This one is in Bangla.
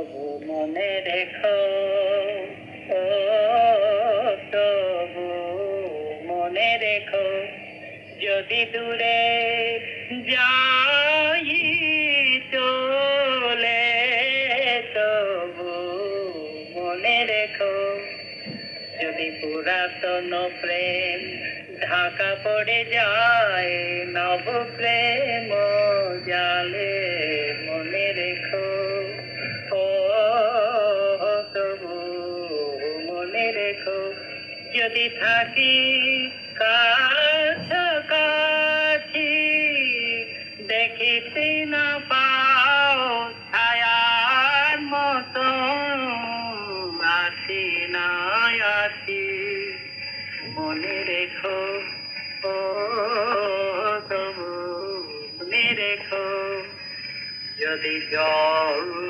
তবু মনে রেখো, ও তবু মনে রেখো, যদি দূরে যাই চলে, তবু মনে রেখো, যদি পুরাতন প্রেম ঢাকা পড়ে যায়, নব প্রেম জালে। রেখো যদি থাকি কাছাকাছি, দেখিতে না পাও ছায়ার মতো, আসি না, আসি। মনে রেখো, ও তবু মনে রেখো, যদি জল